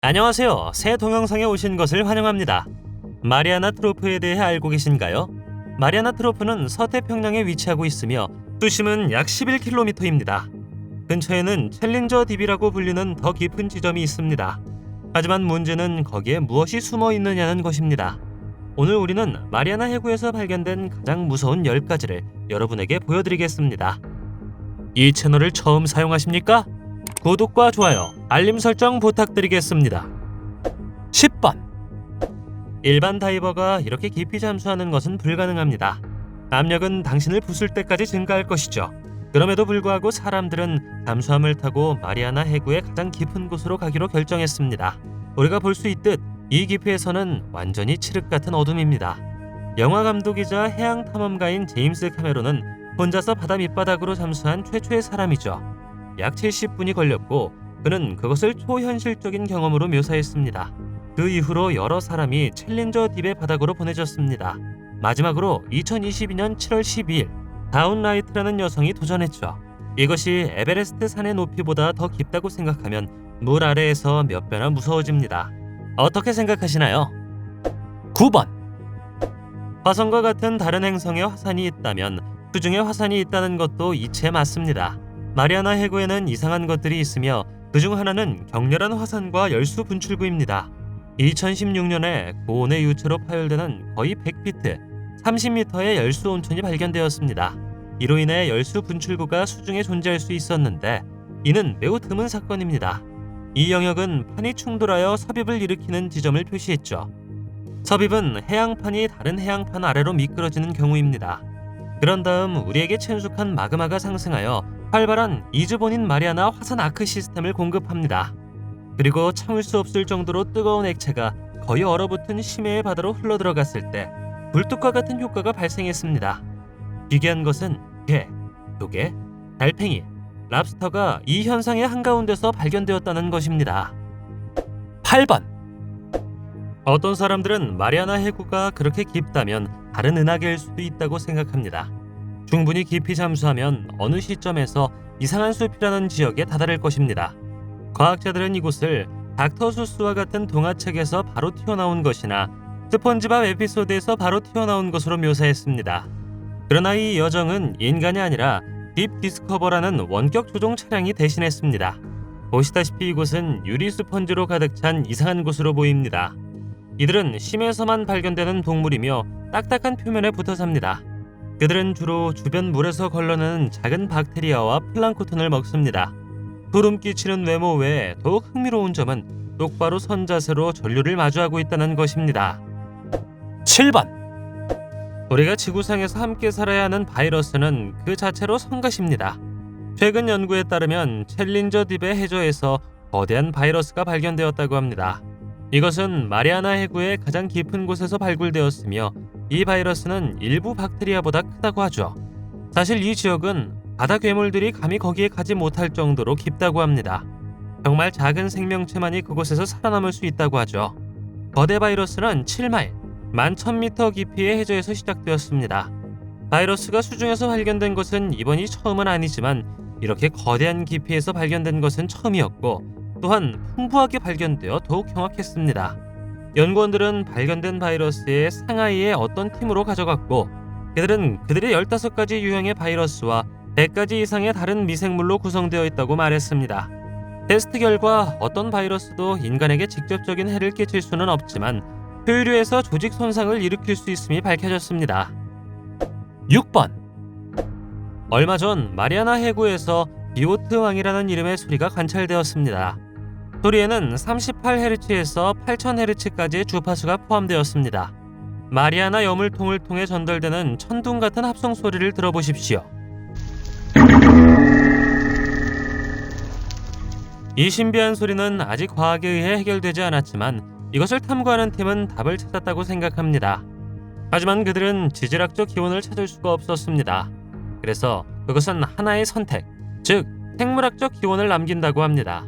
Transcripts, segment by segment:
안녕하세요. 새 동영상에 오신 것을 환영합니다. 마리아나 트로프에 대해 알고 계신가요? 마리아나 트로프는 서태평양에 위치하고 있으며 수심은 약 11km입니다. 근처에는 챌린저 딥이라고 불리는 더 깊은 지점이 있습니다. 하지만 문제는 거기에 무엇이 숨어 있느냐는 것입니다. 오늘 우리는 마리아나 해구에서 발견된 가장 무서운 10가지를 여러분에게 보여드리겠습니다. 이 채널을 처음 사용하십니까? 구독과 좋아요, 알림 설정 부탁드리겠습니다. 10번 일반 다이버가 이렇게 깊이 잠수하는 것은 불가능합니다. 압력은 당신을 부술 때까지 증가할 것이죠. 그럼에도 불구하고 사람들은 잠수함을 타고 마리아나 해구의 가장 깊은 곳으로 가기로 결정했습니다. 우리가 볼 수 있듯 이 깊이에서는 완전히 칠흑 같은 어둠입니다. 영화 감독이자 해양 탐험가인 제임스 카메론은 혼자서 바다 밑바닥으로 잠수한 최초의 사람이죠. 약 70분이 걸렸고 그는 그것을 초현실적인 경험으로 묘사했습니다. 그 이후로 여러 사람이 챌린저 딥의 바닥으로 보내졌습니다. 마지막으로 2022년 7월 12일 다운라이트라는 여성이 도전했죠. 이것이 에베레스트 산의 높이보다 더 깊다고 생각하면 물 아래에서 몇 배나 무서워집니다. 어떻게 생각하시나요? 9번 화성과 같은 다른 행성에 화산이 있다면 수중에 화산이 있다는 것도 이체 맞습니다. 마리아나 해구에는 이상한 것들이 있으며 그중 하나는 격렬한 화산과 열수 분출구입니다. 2016년에 고온의 유체로 파열되는 거의 100피트, 30m의 열수 온천이 발견되었습니다. 이로 인해 열수 분출구가 수중에 존재할 수 있었는데 이는 매우 드문 사건입니다. 이 영역은 판이 충돌하여 섭입을 일으키는 지점을 표시했죠. 섭입은 해양판이 다른 해양판 아래로 미끄러지는 경우입니다. 그런 다음 우리에게 친숙한 마그마가 상승하여 활발한 이즈본인 마리아나 화산 아크 시스템을 공급합니다. 그리고 참을 수 없을 정도로 뜨거운 액체가 거의 얼어붙은 심해의 바다로 흘러들어갔을 때 불뚝과 같은 효과가 발생했습니다. 기괴한 것은 개, 조개, 달팽이, 랍스터가 이 현상의 한가운데서 발견되었다는 것입니다. 8번 어떤 사람들은 마리아나 해구가 그렇게 깊다면 다른 은하계일 수도 있다고 생각합니다. 충분히 깊이 잠수하면 어느 시점에서 이상한 숲이라는 지역에 다다를 것입니다. 과학자들은 이곳을 닥터 수스와 같은 동화책에서 바로 튀어나온 것이나 스펀지밥 에피소드에서 바로 튀어나온 것으로 묘사했습니다. 그러나 이 여정은 인간이 아니라 딥 디스커버라는 원격 조종 차량이 대신했습니다. 보시다시피 이곳은 유리 스펀지로 가득 찬 이상한 곳으로 보입니다. 이들은 심해서만 발견되는 동물이며 딱딱한 표면에 붙어 삽니다. 그들은 주로 주변 물에서 걸러내는 작은 박테리아와 플랑크톤을 먹습니다. 소름 끼치는 외모 외에 더욱 흥미로운 점은 똑바로 선 자세로 전류를 마주하고 있다는 것입니다. 7번 우리가 지구상에서 함께 살아야 하는 바이러스는 그 자체로 성가십니다. 최근 연구에 따르면 챌린저 딥의 해저에서 거대한 바이러스가 발견되었다고 합니다. 이것은 마리아나 해구의 가장 깊은 곳에서 발굴되었으며 이 바이러스는 일부 박테리아보다 크다고 하죠. 사실 이 지역은 바다 괴물들이 감히 거기에 가지 못할 정도로 깊다고 합니다. 정말 작은 생명체만이 그곳에서 살아남을 수 있다고 하죠. 거대 바이러스는 7마일, 11,000m 깊이의 해저에서 시작되었습니다. 바이러스가 수중에서 발견된 것은 이번이 처음은 아니지만 이렇게 거대한 깊이에서 발견된 것은 처음이었고 또한 풍부하게 발견되어 더욱 경악했습니다. 연구원들은 발견된 바이러스의 상하이의 어떤 팀으로 가져갔고 그들은 그들의 15가지 유형의 바이러스와 100가지 이상의 다른 미생물로 구성되어 있다고 말했습니다. 테스트 결과 어떤 바이러스도 인간에게 직접적인 해를 끼칠 수는 없지만 효율류에서 조직 손상을 일으킬 수 있음이 밝혀졌습니다. 6번 얼마 전 마리아나 해구에서 비오트 왕이라는 이름의 소리가 관찰되었습니다. 소리에는 38Hz에서 8000Hz까지의 주파수가 포함되었습니다. 마리아나 여물통을 통해 전달되는 천둥 같은 합성 소리를 들어보십시오. 이 신비한 소리는 아직 과학에 의해 해결되지 않았지만 이것을 탐구하는 팀은 답을 찾았다고 생각합니다. 하지만 그들은 지질학적 기원을 찾을 수가 없었습니다. 그래서 그것은 하나의 선택, 즉 생물학적 기원을 남긴다고 합니다.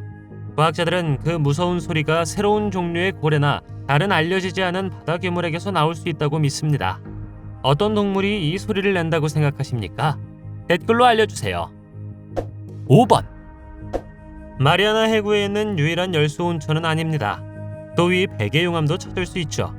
과학자들은 그 무서운 소리가 새로운 종류의 고래나 다른 알려지지 않은 바다 괴물에게서 나올 수 있다고 믿습니다. 어떤 동물이 이 소리를 낸다고 생각하십니까? 댓글로 알려주세요. 5번 마리아나 해구에 있는 유일한 열수 온천은 아닙니다. 또위 백의 용암도 찾을 수 있죠.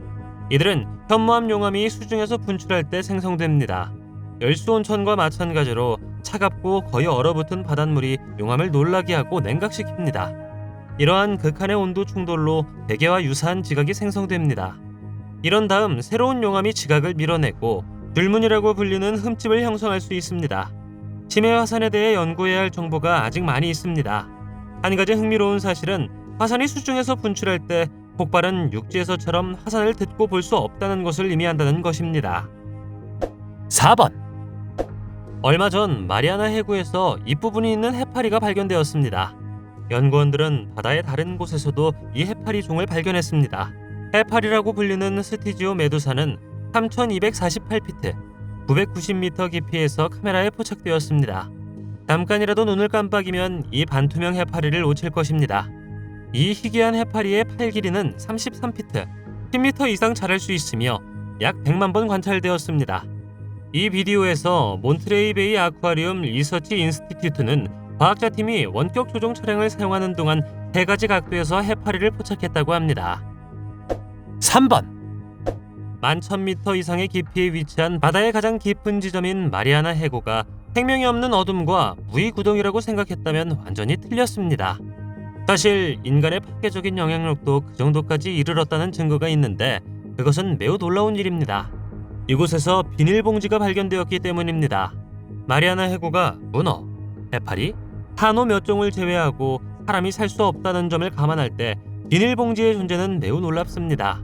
이들은 현무암 용암이 수중에서 분출할 때 생성됩니다. 열수 온천과 마찬가지로 차갑고 거의 얼어붙은 바닷물이 용암을 놀라게 하고 냉각시킵니다. 이러한 극한의 온도 충돌로 베개와 유사한 지각이 생성됩니다. 이런 다음 새로운 용암이 지각을 밀어내고 줄무늬라고 불리는 흠집을 형성할 수 있습니다. 심해 화산에 대해 연구해야 할 정보가 아직 많이 있습니다. 한 가지 흥미로운 사실은 화산이 수중에서 분출할 때 폭발은 육지에서처럼 화산을 듣고 볼 수 없다는 것을 의미한다는 것입니다. 4번 얼마 전 마리아나 해구에서 잎부분이 있는 해파리가 발견되었습니다. 연구원들은 바다의 다른 곳에서도 이 해파리 종을 발견했습니다. 해파리라고 불리는 스티지오 메두사는 3248피트, 990m 깊이에서 카메라에 포착되었습니다. 잠깐이라도 눈을 깜빡이면 이 반투명 해파리를 놓칠 것입니다. 이 희귀한 해파리의 팔 길이는 33피트, 10m 이상 자랄 수 있으며 약 100만 번 관찰되었습니다. 이 비디오에서 몬트레이 베이 아쿠아리움 리서치 인스티튜트는 과학자팀이 원격 조종 차량을 사용하는 동안 세 가지 각도에서 해파리를 포착했다고 합니다. 3번 11,000m 이상의 깊이에 위치한 바다의 가장 깊은 지점인 마리아나 해구가 생명이 없는 어둠과 무의 구덩이라고 생각했다면 완전히 틀렸습니다. 사실 인간의 파괴적인 영향력도 그 정도까지 이르렀다는 증거가 있는데 그것은 매우 놀라운 일입니다. 이곳에서 비닐봉지가 발견되었기 때문입니다. 마리아나 해구가 문어, 해파리, 산호 몇 종을 제외하고 사람이 살 수 없다는 점을 감안할 때 비닐봉지의 존재는 매우 놀랍습니다.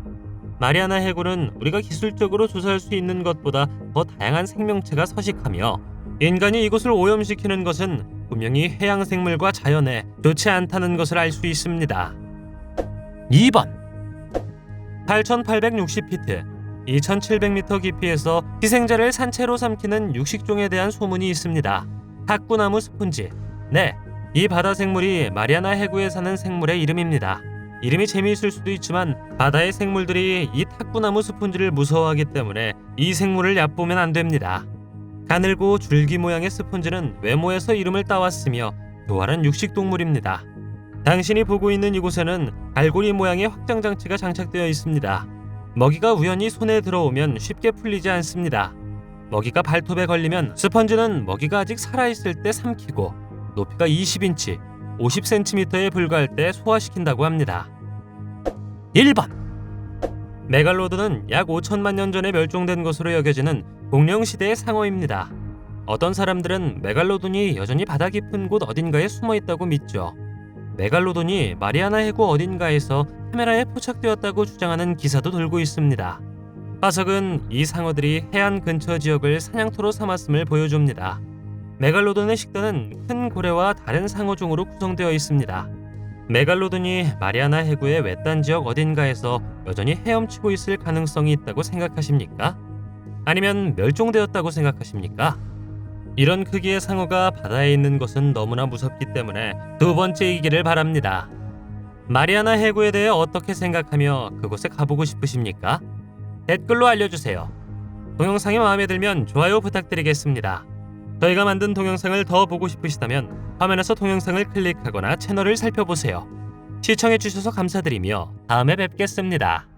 마리아나 해구는 우리가 기술적으로 조사할 수 있는 것보다 더 다양한 생명체가 서식하며 인간이 이곳을 오염시키는 것은 분명히 해양 생물과 자연에 좋지 않다는 것을 알 수 있습니다. 2번 8,860피트 2,700m 깊이에서 희생자를 산채로 삼키는 육식종에 대한 소문이 있습니다. 탁구나무 스폰지. 네, 이 바다 생물이 마리아나 해구에 사는 생물의 이름입니다. 이름이 재미있을 수도 있지만 바다의 생물들이 이 탁구나무 스폰지를 무서워하기 때문에 이 생물을 얕보면 안 됩니다. 가늘고 줄기 모양의 스폰지는 외모에서 이름을 따왔으며 교활한 육식 동물입니다. 당신이 보고 있는 이곳에는 갈고리 모양의 확장 장치가 장착되어 있습니다. 먹이가 우연히 손에 들어오면 쉽게 풀리지 않습니다. 먹이가 발톱에 걸리면 스펀지는 먹이가 아직 살아있을 때 삼키고 높이가 20인치, 50cm에 불과할 때 소화시킨다고 합니다. 1번 메갈로돈은 약 5천만 년 전에 멸종된 것으로 여겨지는 공룡 시대의 상어입니다. 어떤 사람들은 메갈로돈이 여전히 바다 깊은 곳 어딘가에 숨어 있다고 믿죠. 메갈로돈이 마리아나 해구 어딘가에서 카메라에 포착되었다고 주장하는 기사도 돌고 있습니다. 화석은 이 상어들이 해안 근처 지역을 사냥터로 삼았음을 보여줍니다. 메갈로돈의 식단은 큰 고래와 다른 상어종으로 구성되어 있습니다. 메갈로돈이 마리아나 해구의 외딴 지역 어딘가에서 여전히 헤엄치고 있을 가능성이 있다고 생각하십니까? 아니면 멸종되었다고 생각하십니까? 이런 크기의 상어가 바다에 있는 것은 너무나 무섭기 때문에 두 번째이기를 바랍니다. 마리아나 해구에 대해 어떻게 생각하며 그곳에 가보고 싶으십니까? 댓글로 알려주세요. 동영상이 마음에 들면 좋아요 부탁드리겠습니다. 저희가 만든 동영상을 더 보고 싶으시다면 화면에서 동영상을 클릭하거나 채널을 살펴보세요. 시청해주셔서 감사드리며 다음에 뵙겠습니다.